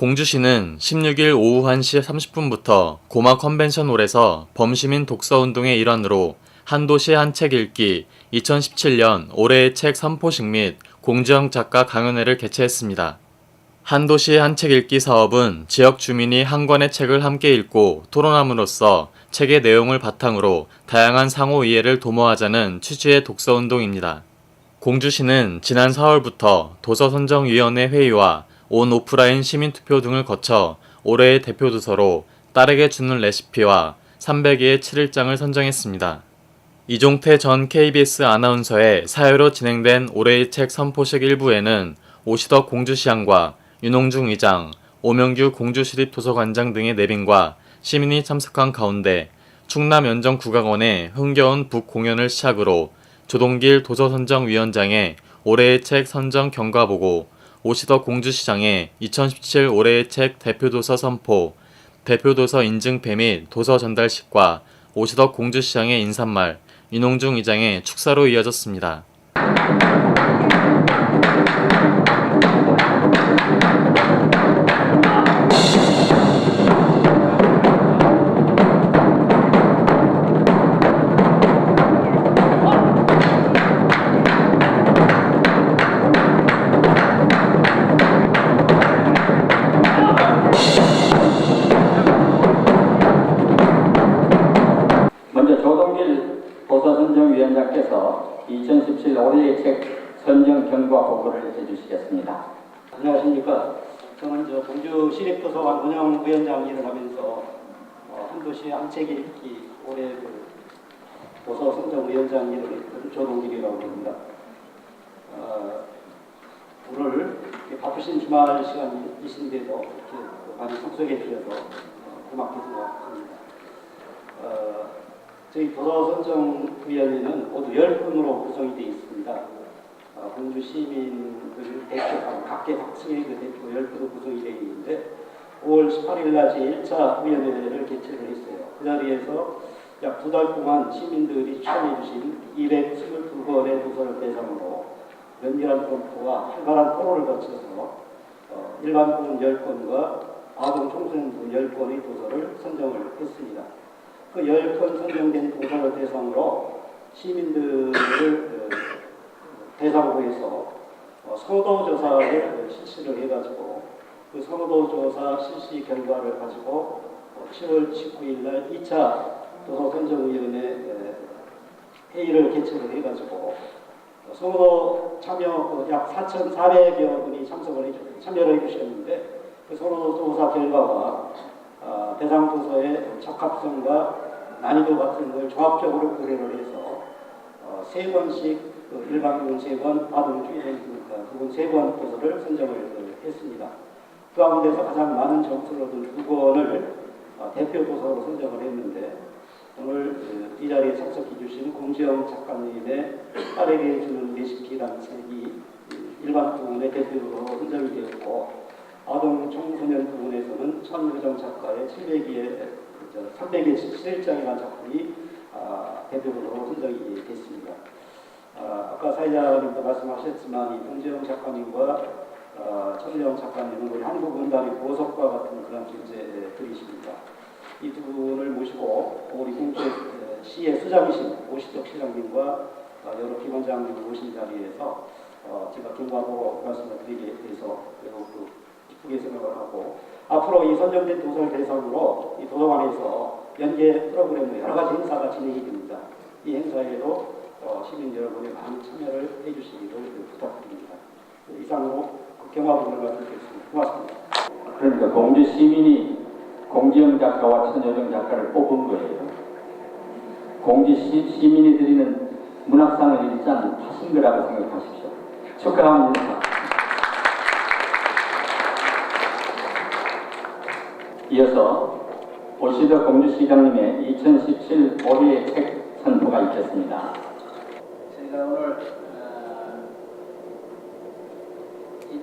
공주시는 16일 오후 1시 30분부터 고마 컨벤션홀에서 범시민 독서운동의 일환으로 한도시 한 책 읽기 2017년 올해의 책 선포식 및 공지영 작가 강연회를 개최했습니다. 한도시 한 책 읽기 사업은 지역 주민이 한 권의 책을 함께 읽고 토론함으로써 책의 내용을 바탕으로 다양한 상호 이해를 도모하자는 취지의 독서운동입니다. 공주시는 지난 4월부터 도서선정위원회 회의와 온 오프라인 시민투표 등을 거쳐 올해의 대표 도서로 딸에게 주는 레시피와 300개의 7일장을 선정했습니다. 이종태 전 KBS 아나운서의 사회로 진행된 올해의 책 선포식 일부에는 오시덕 공주시장과 윤홍중 의장, 오명규 공주시립도서관장 등의 내빈과 시민이 참석한 가운데 충남 연정 국악원의 흥겨운 북 공연을 시작으로 조동길 도서선정위원장의 올해의 책 선정 경과 보고 오시덕 공주시장의 2017 올해의 책 대표도서 선포, 대표도서 인증패 및 도서 전달식과 오시덕 공주시장의 인사말, 윤홍중 의장의 축사로 이어졌습니다. 하면서 어, 한도시 한책 읽기 올해 그 도서 선정위원장 했던 조동길이라고 합니다. 어, 오늘 바쁘신 주말 시간이신데도 이렇게 많이 참석해 주셔서 어, 고맙게 생각합니다. 어, 저희 도서선정위원회는 모두 10분으로 구성이 되어 있습니다. 어, 공주 시민들 대표하고 각계 각층의 그 대표 10분으로 구성이 되어 있는데 5월 18일 날 제1차 위원회를 개최를 했어요. 그 자리에서 약 두 달 동안 시민들이 추천해 주신 222권의 도서를 대상으로 면밀한 검토와 활발한 토론을 거쳐서 어, 일반 부분 10권과 아동 청소년 부 10권의 도서를 선정을 했습니다. 그 10권 선정된 도서를 대상으로 시민들을 어, 대상으로 해서 어, 선호도 조사를 실시를 해가지고 그 선호도 조사 실시 결과를 가지고 어, 7월 19일 날 2차 도서선정위원회 에, 회의를 개최를 해가지고 어, 선호도 참여 어, 약 4,400여 분이 참석을 해 주- 참여를 해주셨는데 그 선호도 조사 결과와 아, 대상 도서의 적합성과 난이도 같은 걸 종합적으로 고려를 해서 어, 세 번씩 그 일반 부분 세 번, 아동 주의된 부분 세 번 도서를 선정을 어, 했습니다. 그 가운데서 가장 많은 점수를 얻은 두 권을 어, 대표 도서로 선정을 했는데 오늘 어, 이 자리에 참석해 주신 공지영 작가님의 딸에게 주는 레시피라는 책이 이 일반 부분의 대표로 선정이 되었고 아동 청소년 부분에서는 천유정 작가의 700기의 300의 실장이라는 작품이 아, 대표로 선정이 됐습니다. 아, 아까 사회자님도 말씀하셨지만 이 봉재영 작가님과 아, 천유정 작가님은 우리 한국 문단의 보석과 같은 그런 존재들이십니다. 이 두 분을 모시고 우리 공주 시의 수장이신 오시덕 시장님과 아, 여러 기관장님을 모신 자리에서 어, 제가 경과보 말씀을 드리게 돼서 매우 그 기쁘게 생각을 하고 앞으로 이 선정된 도서를 대상으로 이 도서관에서 연계 프로그램으로 여러 가지 행사가 진행이 됩니다. 이 행사에도 어, 시민 여러분의 많은 참여를 해주시기를 부탁드립니다. 네, 이상으로 그 경화부를 말씀드리겠습니다. 고맙습니다. 그러니까 공주 시민이 공지영 작가와 천여정 작가를 뽑은 거예요. 공주 시, 시민이 드리는 문학상을 일단 하신 거라고 생각하십시오. 축하합니다. 이어서 오시더 공주시장님의 2017 올해의 책 선포가 있겠습니다. 제가 오늘 어,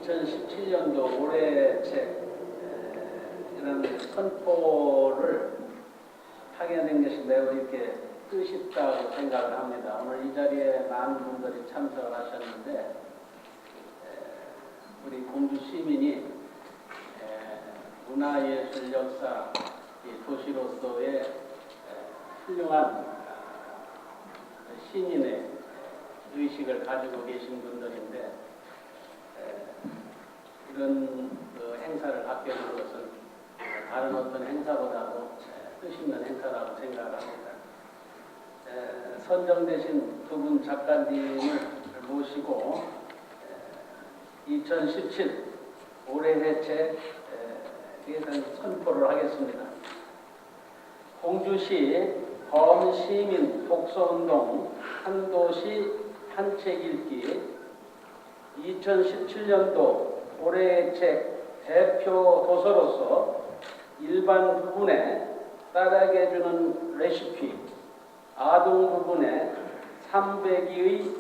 2017년도 올해 책 에, 이런 선포를 하게 된 것이 매우 이렇게 뜻있다고 생각을 합니다. 오늘 이 자리에 많은 분들이 참석을 하셨는데 에, 우리 공주 시민이 에, 문화예술 역사 이 도시로서의 에, 훌륭한 아, 신인의 의식을 가지고 계신 분들인데 에, 이런 그 행사를 된 것은 다른 어떤 행사보다도 에, 뜻 있는 행사라고 생각합니다. 에, 선정되신 두 분 작가님을 모시고 에, 2017 올해 해체 대상 선포를 하겠습니다. 공주시 범시민 독서운동 한도시 한책 읽기 2017년도 올해의 책 대표 도서로서 일반 부분에 따르게 해주는 레시피 아동 부분에 300위의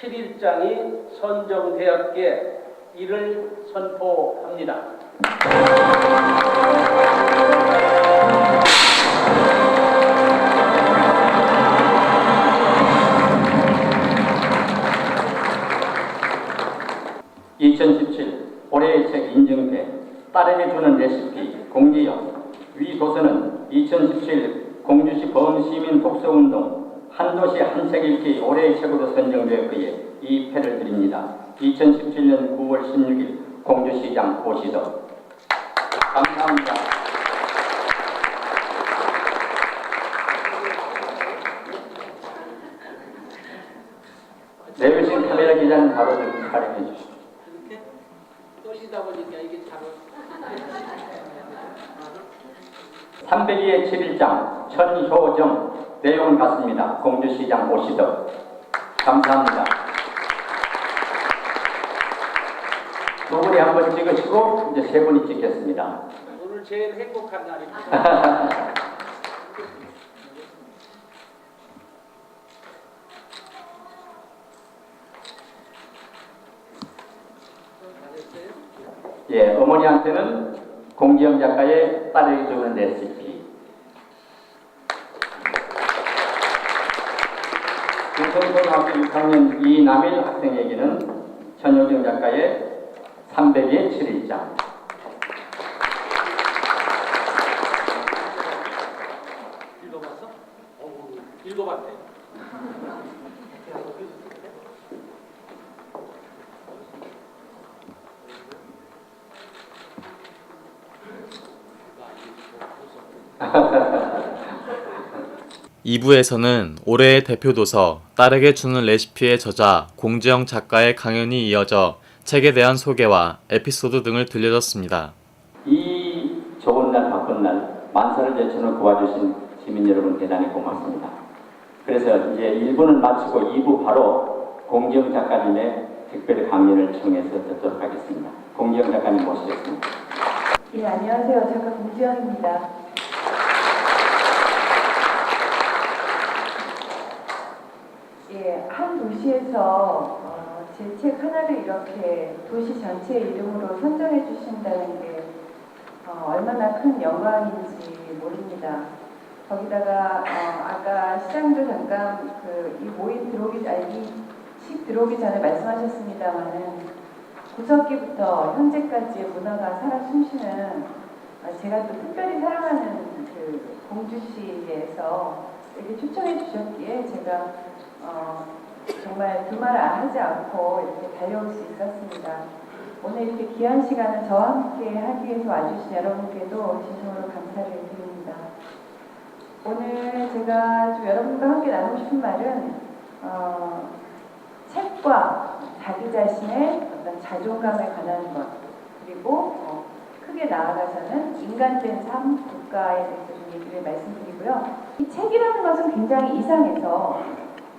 7일장이 선정되었기에 이를 선포합니다. 한책 읽기 올해의 책으로 선정되었기에 이 패를 드립니다. 2017년 9월 16일 공주시장 오시도 감사합니다. 내외신 카메라 기자는 바로 좀 촬영해 주시죠. 보니까 이게 잘 302의 7일장 천효정 내용은 같습니다. 공주시장 오시도 감사합니다. 두 분이 한 번 찍으시고 이제 세 분이 찍겠습니다. 오늘 제일 행복한 날입니다. 예, 어머니한테는 공지영 작가의 딸에게 주는 레시피. 6학년 이남일 학생에게는 천효정 작가의 300의 7일장. 2부에서는 올해의 대표 도서 딸에게 주는 레시피의 저자 공지영 작가의 강연이 이어져 책에 대한 소개와 에피소드 등을 들려줬습니다. 이 좋은 날 바쁜 날 만사를 제쳐놓고 와주신 시민 여러분 대단히 고맙습니다. 그래서 이제 1부는 마치고 2부 바로 공지영 작가님의 특별 강연을 청해서 듣도록 하겠습니다. 공지영 작가님 모시겠습니다. 예, 안녕하세요. 작가 공지영입니다. 예, 한 도시에서 어, 제책 하나를 이렇게 도시 전체 이름으로 선정해 주신다는 게 어, 얼마나 큰 영광인지 모릅니다. 거기다가 어, 아까 시장도 잠깐 그 이 모임 들어오기 아니 이식 들어오기 전에 말씀하셨습니다마는 구석기부터 현재까지의 문화가 살아 숨쉬는 아, 제가 또 특별히 사랑하는 그 공주시에서 이렇게 초청해 주셨기에 제가 어, 정말 두말 하지 않고 이렇게 달려올 수 있었습니다. 오늘 이렇게 귀한 시간을 저와 함께 하기 위해서 와주신 여러분께도 진심으로 감사를 드립니다. 오늘 제가 좀 여러분과 함께 나누고 싶은 말은 어, 책과 자기 자신의 어떤 자존감에 관한 것 그리고 어, 크게 나아가서는 인간된 삶, 국가에 대해서 좀 얘기를 말씀드리고요. 이 책이라는 것은 굉장히 이상해서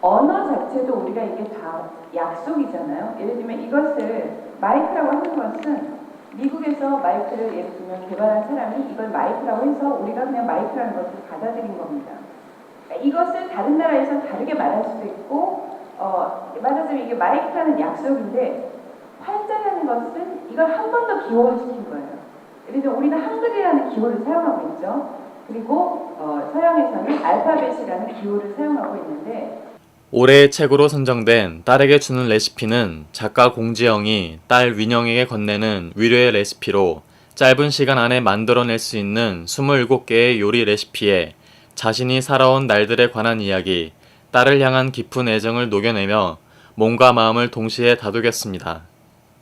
언어 자체도 우리가 이게 다 약속이잖아요. 예를 들면 이것을 마이크라고 하는 것은 미국에서 마이크를 예를 들면 개발한 사람이 이걸 마이크라고 해서 우리가 그냥 마이크라는 것을 받아들인 겁니다. 그러니까 이것을 다른 나라에서 다르게 말할 수도 있고 어, 말하자면 이게 마이크라는 약속인데 활자라는 것은 이걸 한 번 더 기호화시킨 거예요. 예를 들어 우리는 한글이라는 기호를 사용하고 있죠. 그리고 어, 서양에서는 알파벳이라는 기호를 사용하고 있는데 올해의 책으로 선정된 딸에게 주는 레시피는 작가 공지영이 딸 윈영에게 건네는 위로의 레시피로 짧은 시간 안에 만들어낼 수 있는 27개의 요리 레시피에 자신이 살아온 날들에 관한 이야기, 딸을 향한 깊은 애정을 녹여내며 몸과 마음을 동시에 다독였습니다.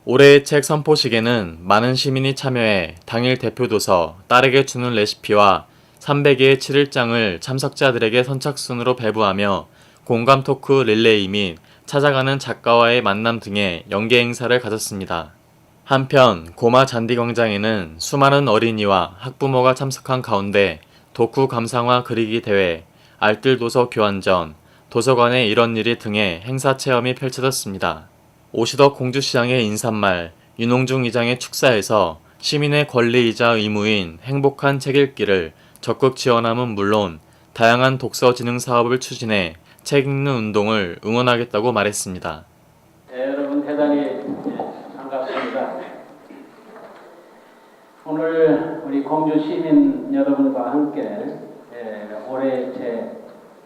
올해의 책 선포식에는 많은 시민이 참여해 당일 대표 도서, 딸에게 주는 레시피와 300개의 7일장을 참석자들에게 선착순으로 배부하며 공감 토크 릴레이 및 찾아가는 작가와의 만남 등의 연계 행사를 가졌습니다. 한편 고마 잔디광장에는 수많은 어린이와 학부모가 참석한 가운데 독후 감상화 그리기 대회, 알뜰 도서 교환전, 도서관의 이런 일이 등의 행사 체험이 펼쳐졌습니다. 오시덕 공주시장의 인사말, 윤홍중 이장의 축사에서 시민의 권리이자 의무인 행복한 책 읽기를 적극 지원함은 물론 다양한 독서 진흥 사업을 추진해 책 읽는 운동을 응원하겠다고 말했습니다. 예, 여러분 대단히 예, 반갑습니다. 오늘 우리 공주 시민 여러분과 함께 예, 올해 제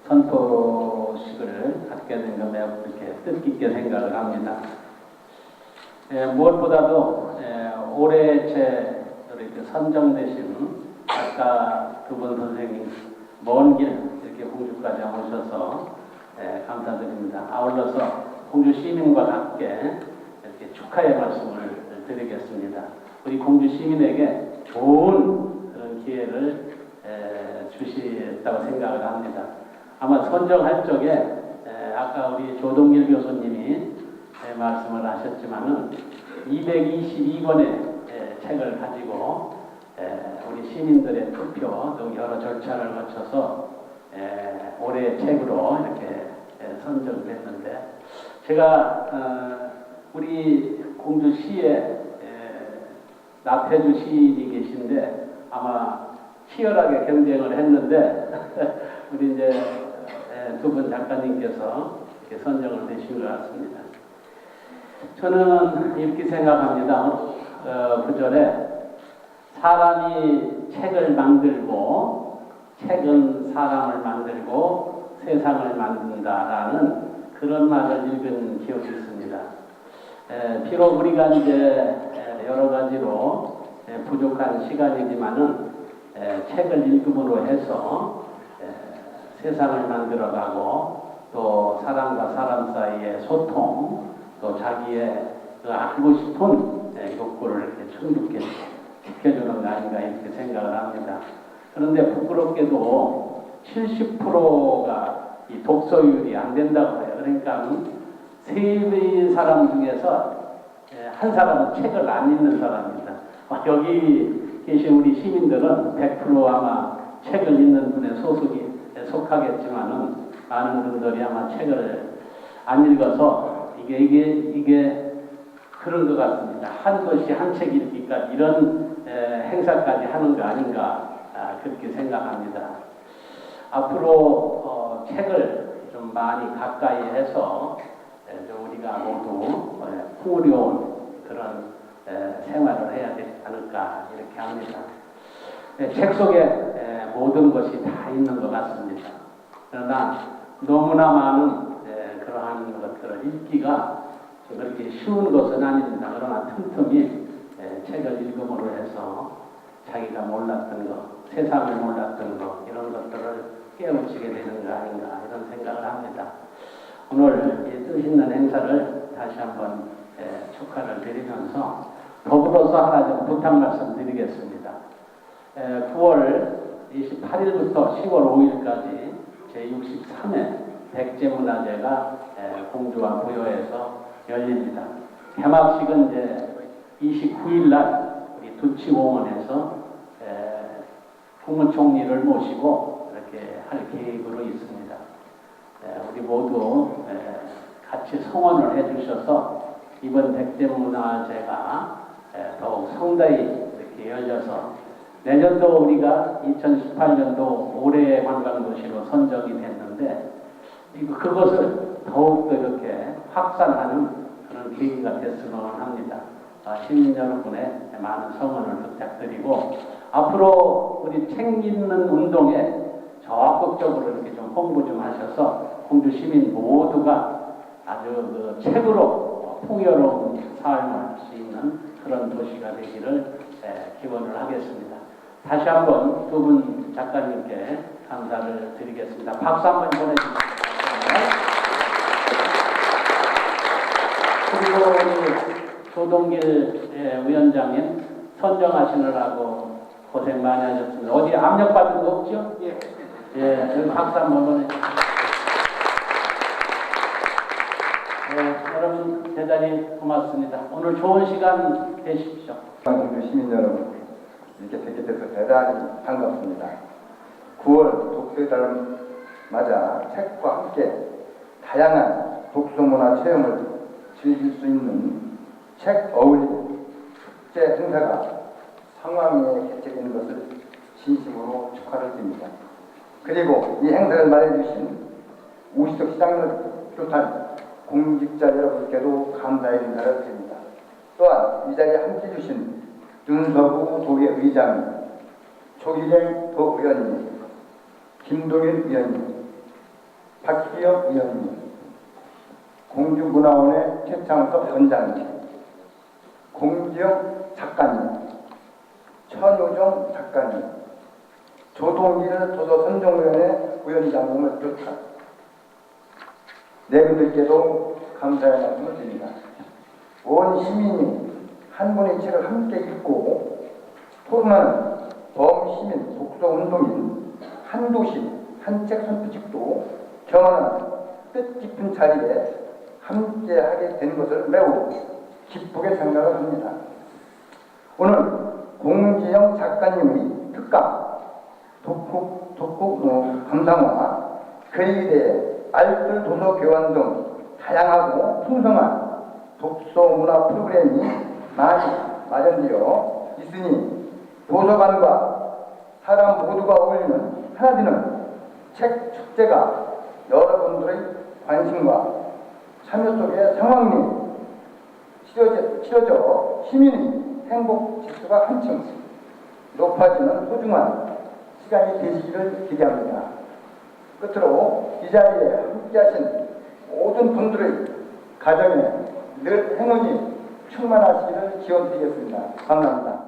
선포식을 갖게 된 것 매우 이렇게 뜻깊게 생각을 합니다. 예, 무엇보다도 예, 올해 제 이렇게 선정되신 작가 두분 선생님 먼 길 이렇게 공주까지 오셔서 예, 감사드립니다. 아울러서 공주 시민과 함께 이렇게 축하의 말씀을 드리겠습니다. 우리 공주 시민에게 좋은 그런 기회를 에, 주시다고 생각을 합니다. 아마 선정할 적에 에, 아까 우리 조동길 교수님이 에, 말씀을 하셨지만은 222권의 책을 가지고 에, 우리 시민들의 투표 또 여러 절차를 거쳐서 에, 올해 책으로 이렇게 에, 선정됐는데 제가 어, 우리 공주시에 에, 나태주 시인이 계신데 아마 치열하게 경쟁을 했는데 우리 이제 두 분 작가님께서 이렇게 선정을 되신 것 같습니다. 저는 이렇게 생각합니다. 어, 그 전에 사람이 책을 만들고 책은 사람을 만들고 세상을 만든다라는 그런 말을 읽은 기억이 있습니다. 에, 비록 우리가 이제 에, 여러 가지로 에, 부족한 시간이지만은 에, 책을 읽음으로 해서 에, 세상을 만들어가고 또 사람과 사람 사이의 소통 또 자기의 그 알고 싶은 에, 욕구를 이렇게 충족해 지켜주는 거 아닌가 이렇게 생각을 합니다. 그런데 부끄럽게도 70%가 이 독서율이 안 된다고 해요. 그러니까 세 사람 중에서 예, 한 사람은 책을 안 읽는 사람입니다. 아, 여기 계신 우리 시민들은 100% 아마 책을 읽는 분의 소속이 속하겠지만은 많은 분들이 아마 책을 안 읽어서 이게 이게 이게 그런 것 같습니다. 한 도시 한책 읽기까지 이런 에, 행사까지 하는 거 아닌가 아, 그렇게 생각합니다. 앞으로 어, 책을 좀 많이 가까이 해서 에, 좀 우리가 모두 에, 풍요로운 그런 에, 생활을 해야 되지 않을까 이렇게 합니다. 에, 책 속에 에, 모든 것이 다 있는 것 같습니다. 그러나 너무나 많은 에, 그러한 것들을 읽기가 그렇게 쉬운 것은 아닙니다. 그러나 틈틈이 에, 책을 읽음으로 해서 자기가 몰랐던 것, 세상을 몰랐던 것 이런 것들을 깨우치게 되는 거 아닌가 이런 생각을 합니다. 오늘 이 뜻있는 행사를 다시 한번 에, 축하를 드리면서 더불어서 하나 좀 부탁 말씀 드리겠습니다. 에, 9월 28일부터 10월 5일까지 제63회 백제문화제가 에, 공주와 부여에서 열립니다. 개막식은 이제 29일 날 우리 두치공원에서 에, 국무총리를 모시고 할 계획으로 있습니다. 에, 우리 모두 에, 같이 성원을 해주셔서 이번 백제문화제가 에, 더욱 성대히 이렇게 열려서 내년도 우리가 2018년도 올해의 관광도시로 선정이 됐는데 그것을 더욱더 이렇게 확산하는 그런 계기가 됐으면 합니다. 아, 시민 여러분의 많은 성원을 부탁드리고 앞으로 우리 책 읽는 운동에 적극적으로 이렇게 좀 홍보 좀 하셔서 공주 시민 모두가 아주 그 책으로 풍요로운 삶을 할수 있는 그런 도시가 되기를 에, 기원을 다시 한번 두 분 작가님께 감사를 드리겠습니다. 박수 한번 보내주십시오. 그리고 조동길 예, 위원장님 선정하시느라고 고생 많이 하셨습니다. 어디 압력받은 거 없죠? 예. 예, 여기 박수 한번 보내주십시오. 예, 여러분 대단히 고맙습니다. 오늘 좋은 시간 되십시오. 광주 시민 여러분, 이렇게 뵙게 돼서 대단히 반갑습니다. 9월 독서의 달을 맞아 책과 함께 다양한 독서문화 체험을 즐길 수 있는 책 어울리 축제 행사가 상황에 개최되는 것을 진심으로 축하를 드립니다. 그리고 이 행사를 마련해주신 우시석 시장을 비롯한 공직자 여러분께도 감사의 인사를 드립니다. 또한 이 자리에 함께 주신 윤서구 도의 의장님, 조기랭 도의원님, 김동일 의원님, 박기혁 의원님, 공주문화원의 최창섭 원장님, 공지영 작가님, 천효정 작가님, 조동길 도서 선정위원회 위원장님을 비롯한 네 분들께도 감사의 말씀을 드립니다. 온 시민이 한 권의 책을 함께 읽고 토론하는 범시민 독서운동인 한 도시 한 책 선표집도 경험하는 뜻깊은 자리에 함께하게 된 것을 매우 기쁘게 생각을 합니다. 오늘 공지영 작가님의 특강 독국, 독국 어, 감상화, 대해 알뜰 도서 교환 등 다양하고 풍성한 독서 문화 프로그램이 많이 마련되어 있으니 도서관과 사람 모두가 어울리는 하나되는 책 축제가 여러분들의 관심과 참여 속에 상황이 치러져, 치러져 시민의 행복 지수가 한층 높아지는 소중한 시간이 되시기를 기대합니다. 끝으로 이 자리에 함께하신 모든 분들의 가정에 늘 행운이 충만하시기를 기원드리겠습니다. 감사합니다.